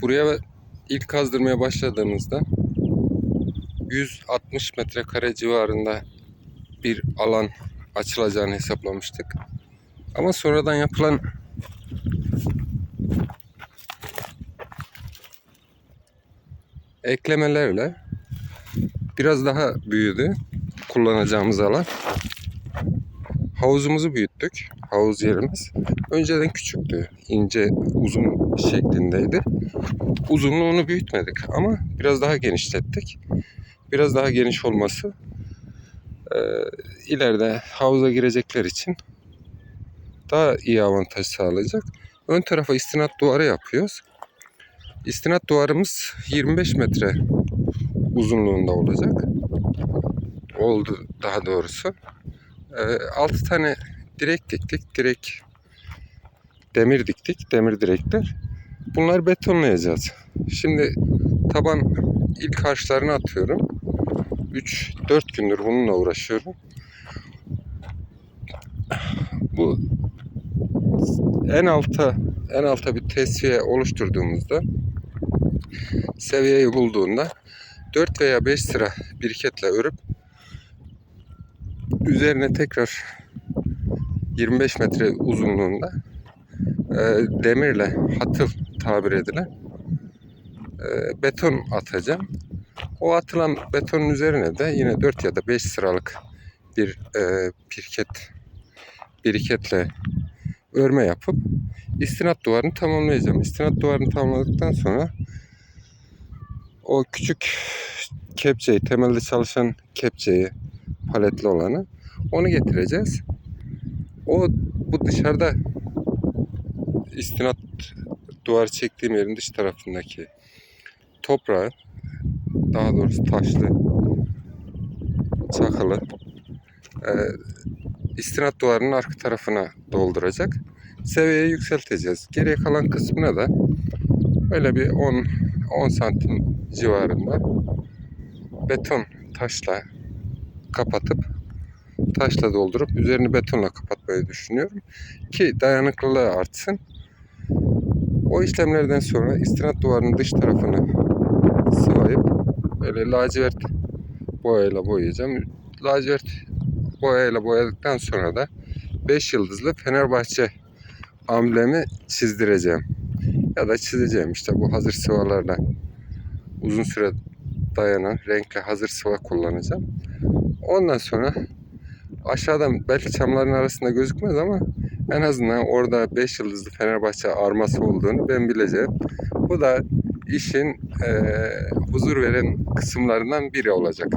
Buraya ilk kazdırmaya başladığımızda 160 metrekare civarında bir alan açılacağını hesaplamıştık. Ama sonradan yapılan eklemelerle biraz daha büyüdü kullanacağımız alan. Havuzumuzu büyüttük. Havuz yerimiz. Önceden küçüktü. ince uzun şeklindeydi. Uzunluğunu büyütmedik ama biraz daha genişlettik. Biraz daha geniş olması e, ileride havuza girecekler için daha iyi avantaj sağlayacak. Ön tarafa istinat duvarı yapıyoruz. İstinat duvarımız 25 metre uzunluğunda olacak. Oldu daha doğrusu. 6 tane direk diktik. Direk demir diktik. Demir direkler. Bunlar betonlayacağız. Şimdi taban ilk harçlarını atıyorum. 3-4 gündür bununla uğraşıyorum. Bu en alta en alta bir tesviye oluşturduğumuzda seviyeyi bulduğunda 4 veya 5 sıra biriketle örüp üzerine tekrar 25 metre uzunluğunda e, demirle hatıl tabir edilen e, beton atacağım. O atılan betonun üzerine de yine 4 ya da 5 sıralık bir e, pirket biriketle örme yapıp istinat duvarını tamamlayacağım. İstinat duvarını tamamladıktan sonra o küçük kepçeyi, temelde çalışan kepçeyi, paletli olanı onu getireceğiz. O bu dışarıda istinat duvar çektiğim yerin dış tarafındaki toprağı daha doğrusu taşlı çakılı e, istinat duvarının arka tarafına dolduracak. Seviyeyi yükselteceğiz. Geriye kalan kısmına da öyle bir 10 10 santim civarında beton taşla kapatıp taşla doldurup üzerini betonla kapatmayı düşünüyorum ki dayanıklılığı artsın. O işlemlerden sonra istinat duvarının dış tarafını sıvayıp böyle lacivert boyayla boyayacağım. Lacivert boyayla boyadıktan sonra da 5 yıldızlı Fenerbahçe amblemi çizdireceğim. Ya da çizeceğim işte bu hazır sıvalarla uzun süre dayanan renkli hazır sıva kullanacağım. Ondan sonra aşağıdan belki çamların arasında gözükmez ama en azından orada 5 yıldızlı Fenerbahçe arması olduğunu ben bileceğim. Bu da işin e, huzur veren kısımlarından biri olacak.